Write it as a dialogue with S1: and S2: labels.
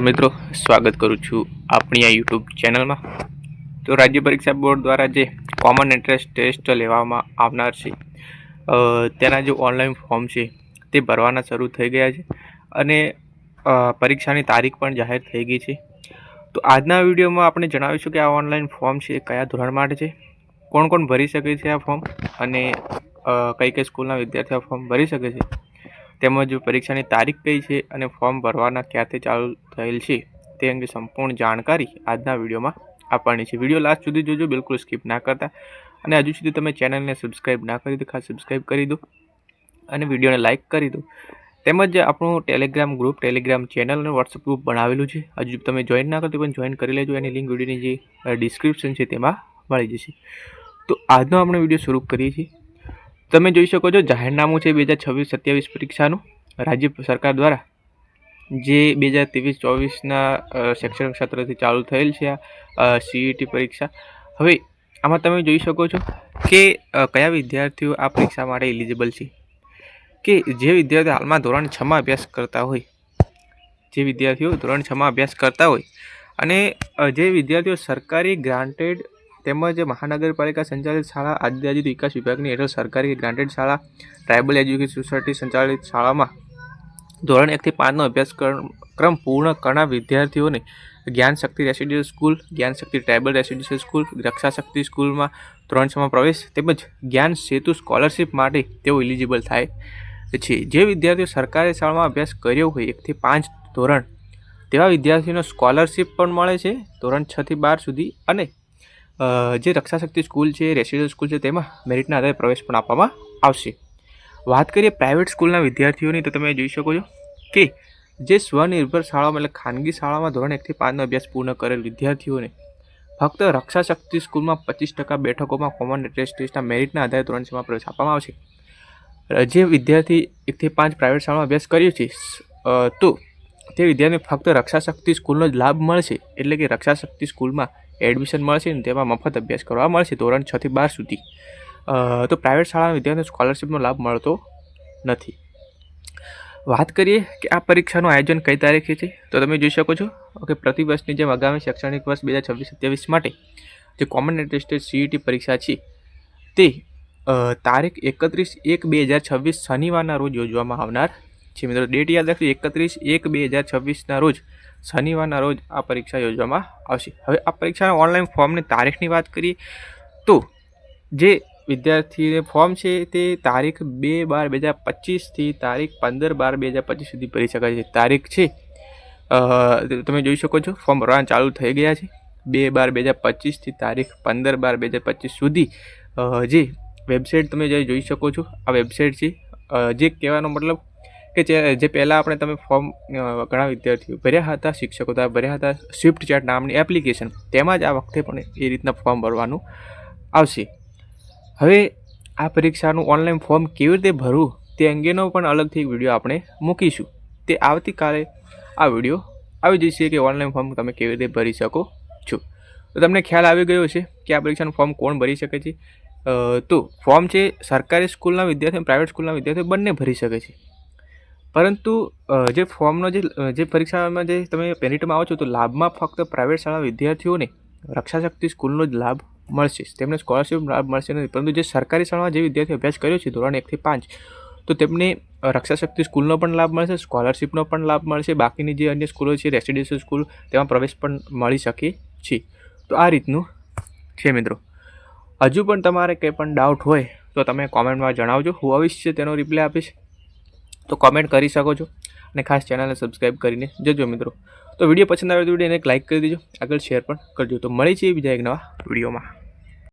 S1: મિત્રો, સ્વાગત કરું છું આપણી આ યુટ્યુબ ચેનલમાં તો રાજ્ય પરીક્ષા બોર્ડ દ્વારા જે કોમન એન્ટ્રન્સ ટેસ્ટ લેવામાં આવનાર છે તેના જે ઓનલાઈન ફોર્મ છે, તે ભરવાના શરૂ થઈ ગયા છે અને પરીક્ષાની તારીખ પણ જાહેર થઈ ગઈ છે. તો આજના વિડીયોમાં આપણે જણાવીશું કે આ ઓનલાઈન ફોર્મ છે કયા ધોરણ માટે છે, કોણ કોણ ભરી શકે છે આ ફોર્મ અને કઈ કઈ સ્કૂલના વિદ્યાર્થીઓ ફોર્મ ભરી શકે છે. તેમજ પરીક્ષાની તારીખ કઈ છે અને ફોર્મ ભરવાના ક્યાંથી ચાલુ થયેલ છે તે અંગે સંપૂર્ણ જાણકારી આજના વિડીયોમાં આપવાની છે. વીડિયો લાસ્ટ સુધી જોજો, બિલકુલ સ્કીપ ના કરતા. અને હજુ સુધી તમે ચેનલને સબસ્ક્રાઈબ ના કરી તો ખાસ સબસ્ક્રાઈબ કરી દો અને વિડીયોને લાઇક કરી દો. તેમજ આપણું ટેલિગ્રામ ગ્રુપ, ટેલિગ્રામ ચેનલ અને વોટ્સઅપ ગ્રુપ બનાવેલું છે. હજુ તમે જોઈન ના કરતો પણ જોઈન કરી લેજો. એની લિંક વિડીયોની જે ડિસ્ક્રિપ્શન છે તેમાં મળી જશે. તો આજનો આપણે વીડિયો શરૂ કરીએ છીએ. તમે જોઈ શકો છો જાહેરનામું છે બે હજાર છવ્વીસ સત્યાવીસ પરીક્ષાનું. રાજ્ય સરકાર દ્વારા જે બે હજાર ત્રેવીસ ચોવીસના શૈક્ષણિક સત્રથી ચાલુ થયેલ છે આ સીઈટી પરીક્ષા. હવે આમાં તમે જોઈ શકો છો કે કયા વિદ્યાર્થીઓ આ પરીક્ષા માટે એલિજિબલ છે? કે જે વિદ્યાર્થીઓ હાલમાં ધોરણ છમાં અભ્યાસ કરતા હોય, જે વિદ્યાર્થીઓ ધોરણ છમાં અભ્યાસ કરતા હોય અને જે વિદ્યાર્થીઓ સરકારી ગ્રાન્ટેડ તેમજ મહાનગરપાલિકા સંચાલિત શાળા આદિજાતિ વિકાસ વિભાગની હેઠળ સરકારી ગ્રાન્ટેડ શાળા ટ્રાઇબલ એજ્યુકેશન સોસાયટી સંચાલિત શાળામાં ધોરણ એકથી પાંચનો અભ્યાસક્રમ પૂર્ણ કરનાર વિદ્યાર્થીઓને Gyanshakti residential school, Gyan Shakti tribal residential school Rakshashakti સ્કૂલમાં ધોરણ છમાં પ્રવેશ તેમજ જ્ઞાન સેતુ સ્કોલરશિપ માટે તેઓ એલિજિબલ થાય છે. જે વિદ્યાર્થીઓ સરકારી શાળામાં અભ્યાસ કર્યો હોય એકથી પાંચ ધોરણ, તેવા વિદ્યાર્થીઓને સ્કોલરશિપ પણ મળે છે ધોરણ છથી બાર સુધી અને જે રક્ષા શક્તિ સ્કૂલ છે રેસિડેન્સ સ્કૂલ છે, તેમાં મેરિટના આધારે પ્રવેશ પણ આપવામાં આવશે. વાત કરીએ પ્રાઇવેટ સ્કૂલના વિદ્યાર્થીઓની, તો તમે જોઈ શકો છો કે જે સ્વનિર્ભર શાળામાં એટલે ખાનગી શાળામાં ધોરણ એકથી પાંચનો અભ્યાસ પૂર્ણ કરેલ વિદ્યાર્થીઓને ફક્ત રક્ષા શક્તિ સ્કૂલમાં પચીસ ટકા બેઠકોમાં કોમન ટેસ્ટ ટેસ્ટના મેરિટના આધારે ધોરણ છમાં પ્રવેશ આપવામાં આવશે. જે વિદ્યાર્થી એકથી પાંચ પ્રાઇવેટ શાળામાં અભ્યાસ કર્યો છે તો તે વિદ્યાર્થીને ફક્ત રક્ષા શક્તિ સ્કૂલનો જ લાભ મળશે, એટલે કે રક્ષા શક્તિ સ્કૂલમાં એડમિશન મળશે ને તેમાં મફત અભ્યાસ કરવા મળશે ધોરણ છથી બાર સુધી. તો પ્રાઇવેટ શાળાના વિદ્યાર્થીઓને સ્કોલરશિપનો લાભ મળતો નથી. વાત કરીએ કે આ પરીક્ષાનું આયોજન કઈ તારીખે છે? તો તમે જોઈ શકો છો કે પ્રતિ વર્ષની જેમ આગામી શૈક્ષણિક વર્ષ બે હજાર છવ્વીસ સત્યાવીસ માટે જે કોમન ટેસ્ટેડ સીઈટી પરીક્ષા છે, તે તારીખ એકત્રીસ એક બે હજાર છવ્વીસ શનિવારના રોજ યોજવામાં આવનાર છે. મિત્રો ડેટ યાદ રાખજો, એકત્રીસ એક બે હજાર છવ્વીસના રોજ શનિવારના રોજ આ પરીક્ષા યોજવામાં આવશે. હવે આ પરીક્ષાના ઓનલાઈન ફોર્મની તારીખની વાત કરીએ તો જે વિદ્યાર્થીને ફોર્મ છે તે તારીખ બે બાર બે હજાર પચીસથી તારીખ પંદર બાર બે હજાર પચીસ સુધી ભરી શકાય છે. તારીખ છે તમે જોઈ શકો છો, ફોર્મ ભરવાના ચાલુ થઈ ગયા છે. બે બાર બે હજાર પચીસથી તારીખ પંદર બાર બે હજાર પચીસ સુધી જે વેબસાઇટ તમે જે જોઈ શકો છો, આ વેબસાઇટ છે જે કહેવાનો મતલબ કે જે જે પહેલાં આપણે તમે ફોર્મ ઘણા વિદ્યાર્થીઓ ભર્યા હતા, શિક્ષકો દ્વારા ભર્યા હતા સ્વિફ્ટ ચેટ નામની એપ્લિકેશન તેમાં જ આ વખતે પણ એ રીતના ફોર્મ ભરવાનું આવશે. હવે આ પરીક્ષાનું ઓનલાઈન ફોર્મ કેવી રીતે ભરવું, તે અંગેનો પણ અલગથી એક વીડિયો આપણે મૂકીશું. તે આવતીકાલે આ વીડિયો આવી જશે કે ઓનલાઈન ફોર્મ તમે કેવી રીતે ભરી શકો છો. તો તમને ખ્યાલ આવી ગયો છે કે આ પરીક્ષાનું ફોર્મ કોણ ભરી શકે છે. તો ફોર્મ છે સરકારી સ્કૂલના વિદ્યાર્થીઓ પ્રાઇવેટ સ્કૂલના વિદ્યાર્થીઓ બંને ભરી શકે છે. પરંતુ જે ફોર્મનો જે જે પરીક્ષામાં જે તમે પેનિટમાં આવો છો, તો લાભમાં ફક્ત પ્રાઇવેટ શાળા વિદ્યાર્થીઓને રક્ષાશક્તિ સ્કૂલનો જ લાભ મળશે. તેમને સ્કોલરશિપ લાભ મળશે નહીં. પરંતુ જે સરકારી શાળામાં જે વિદ્યાર્થી અભ્યાસ કર્યો છે, ધોરણ એકથી પાંચ, તો તેમને રક્ષાશક્તિ સ્કૂલનો પણ લાભ મળશે, સ્કોલરશિપનો પણ લાભ મળશે. બાકીની જે અન્ય સ્કૂલો છે, રેસિડેન્શિયલ સ્કૂલ, તેમાં પ્રવેશ પણ મળી શકે છે. તો આ રીતનું છે મિત્રો. હજુ પણ તમારે કંઈ પણ ડાઉટ હોય, તો તમે કોમેન્ટમાં જણાવજો. હું અવશ્ય તેનો રિપ્લાય આપીશ. તો કોમેન્ટ કરી શકો છો. અને ખાસ ચેનલને સબસ્ક્રાઈબ કરીને જજો મિત્રો. તો વીડિયો પસંદ આવે તો વિડીયોને એક લાઇક કરી દેજો. આગળ શેર પણ કરજો. તો મળી છીએ બીજા એક નવા વિડીયોમાં